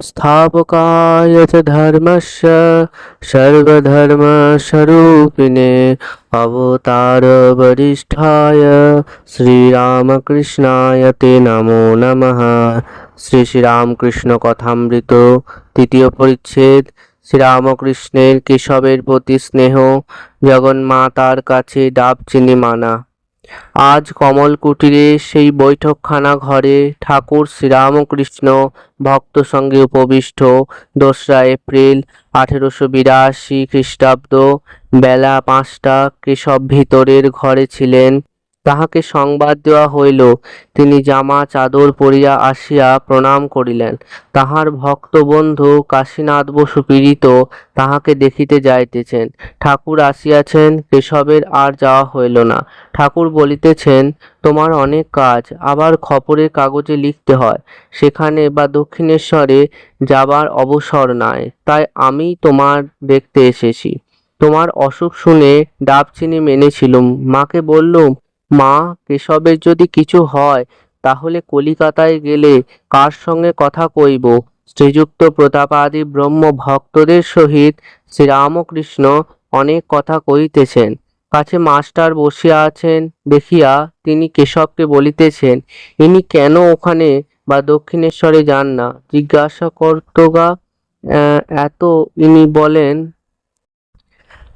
स्थापकाय च धर्मस्य सर्वधर्मस्वरूपिणे अवतारवरिष्ठाय শ্রীরামকৃষ্ণায় তে নমো নমঃ শ্রী শ্রীরামকৃষ্ণ কথামৃত তৃতীয় পরিচ্ছেদ শ্রীরামকৃষ্ণের কেশবের প্রতি স্নেহ জগন্মাতার কাছে ডাব চিনি মানা আজ কমল কুটিরে সেই বৈঠকখানা ঘরে ঠাকুর শ্রীরামকৃষ্ণ ভক্ত সঙ্গে উপবিষ্ট। দোসরা এপ্রিল আঠেরোশো বিরাশি খ্রিস্টাব্দ বেলা পাঁচটা কেশব ভিতরের ঘরে ছিলেন। তাহাকে সংবাদ দেওয়া হইল, তিনি জামা চাদর পরিয়া আসিয়া প্রণাম করিলেন। তাহার ভক্ত বন্ধু কাশীনাথ বসু পীড়িত তাহাকে দেখিতে যাইতেছেন। ঠাকুর আসিয়াছেন, কেশবের আর যাওয়া হইল না। ঠাকুর বলিতেছেন, তোমার অনেক কাজ, আবার খবরের কাগজে লিখতে হয়। সেখানে বা দক্ষিণেশ্বরে যাবার অবসর নাই, তাই আমি তোমার দেখতে এসেছি। তোমার অসুখ শুনে ডাব চিনি মেনেছিলুম। মাকে বললুম মা, কেশবের যদি কিছু হয়, তাহলে কলিকাতায় গেলে কার সঙ্গে কথা কইব? শ্রীযুক্ত প্রতাপাদি ব্রহ্ম ভক্তদের সহিত শ্রীরামকৃষ্ণ অনেক কথা কইতেছেন কাছে মাস্টার বসিয়া আছেন, দেখিয়া তিনি কেশবকে বলিতেছেন, ইনি কেন ওখানে বা দক্ষিণেশ্বরে যান না? জিজ্ঞাসা করতোগা এত ইনি বলেন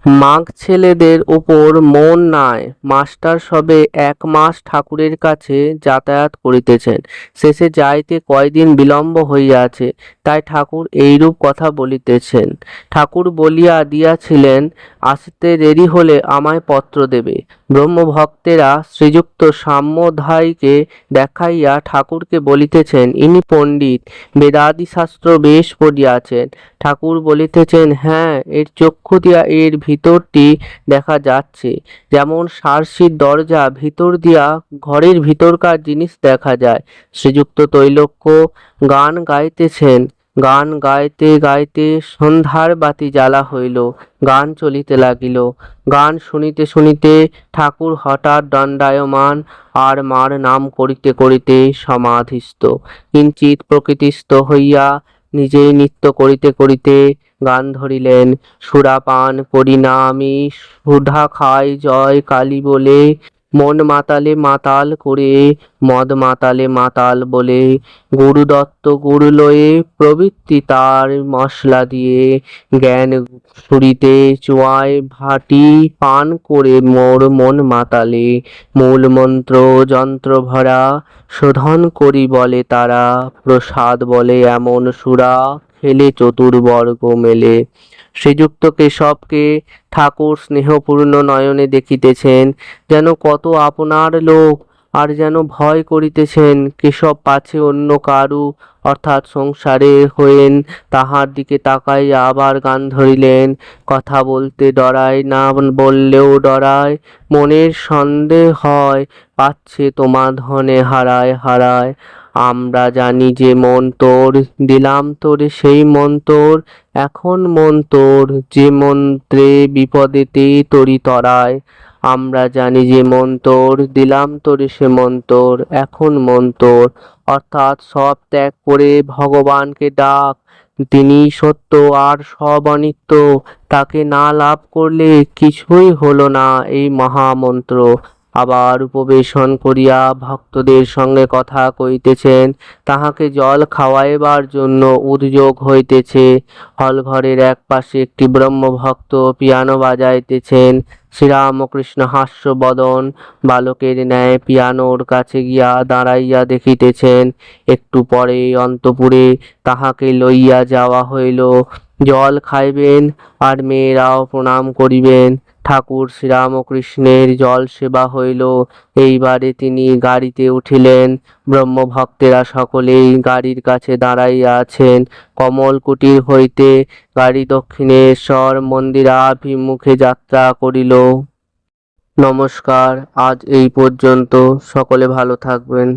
মাঘ ছেলেদের ওপর মন নাই। মাস্টার সবে এক মাস ঠাকুরের কাছে যাতায়াত করিতেছেন। শেষে যাইতে কয়দিন বিলম্ব হইয়াছে। তাই ঠাকুর এইরূপ কথা বলিতেছেন। ঠাকুর বলিয়া দিয়াছিলেন, আসতে দেরি হলে আমায় পত্র দেবে। ব্রহ্মভক্তেরা শ্রীযুক্ত সাম্যধায়ীকে দেখাইয়া ঠাকুরকে বলিতেছেন, ইনি পণ্ডিত বেদাদি শাস্ত্র বেশ পড়িয়াছেন। ঠাকুর বলিতেছেন হ্যাঁ এর চক্ষু দিয়া এর ভিতরটি দেখা যাচ্ছে। যেমন সারসির দরজা ভিতর দিয়া ঘরের ভিতরকার জিনিস দেখা যায়। শ্রীযুক্ত তৈলক্য গান গাইতেছেন গান গাইতে গাইতে সন্ধ্যার বাতি জ্বালা হইল, গান চলিতে লাগিল। গান শুনিতে শুনিতে ঠাকুর হঠাৎ দণ্ডায়মান আর মার নাম করিতে করিতে সমাধিস্থ। কিঞ্চিত প্রকৃতিস্থ হইয়া নিজেই নৃত্য করিতে করিতে গান ধরিলেন। সুরাপান করি না আমি, সুধা খাই জয় কালী বলে মন মাতালে মাতাল করে, মদ মাতালে মাতাল বলে, গুরু দত্ত গুরু লয়ে প্রবৃত্তি তার মশলা দিয়ে, জ্ঞান ছুরিতে চুয়ায় ভাটি পান করে মোর মন মাতালে, মূল মন্ত্র যন্ত্র ভরা শোধন করি বলে তারা, প্রসাদ বলে এমন সুরা। খেলে চতুর্বর্গ মেলে। শ্রীযুক্ত কেশবকে ঠাকুর স্নেহপূর্ণ নয়নে দেখিতেছেন, যেন কত আপনার লোক, আর যেন ভয় করিতেছেন, কেশব পাছে অন্য কারু অর্থাৎ সংসারে হয়েন তাহার দিকে তাকাইয়া আবার গান ধরিলেন। কথা বলতে ডরায় না বললেও ডরায়, মনের সন্দেহ হয়, পাচ্ছে তোমার ধনে হারায় হারায়। আমরা জানি যে মন তোর, দিলাম তোরে সেই মন তোর, এখন মন তোর, যে মন্ত্রে বিপদেতে তরি তরায়। আমরা জানি যে মন তোর, দিলাম তোরে সে মন তোর, এখন মন তোর। অর্থাৎ সব ত্যাগ করে ভগবানকে ডাক। তিনি সত্য আর সব অনিত্য, তাকে না লাভ করলে কিছুই হলো না এই মহামন্ত্র। আবার উপবেশন করিয়া ভক্তদের সঙ্গে কথা কইতেছেন, তাহাকে জল খাওয়াইবার জন্য উদ্যোগ হইতেছে। হলঘরের এক পাশে একটি ব্রহ্মভক্ত পিয়ানো বাজাইতেছেন, শ্রীরামকৃষ্ণ হাস্যবদন বালকের ন্যায় পিয়ানোর কাছে গিয়া দাঁড়াইয়া দেখিতেছেন, একটু পরে অন্তপুরে তাহাকে লইয়া যাওয়া হইল। জল খাইবেন আর মেয়েরাও প্রণাম করিবেন। ঠাকুর শ্রীরামকৃষ্ণের জল সেবা হইল। এইবারে তিনি গাড়িতে উঠিলেন। ব্রহ্মভক্তেরা সকলেই গাড়ির কাছে দাঁড়াইয়া আছেন। কমল কুটির হইতে গাড়ি দক্ষিণেশ্বর মন্দিরাভিমুখে যাত্রা করিল। নমস্কার, আজ এই পর্যন্ত। সকলে ভালো থাকবেন।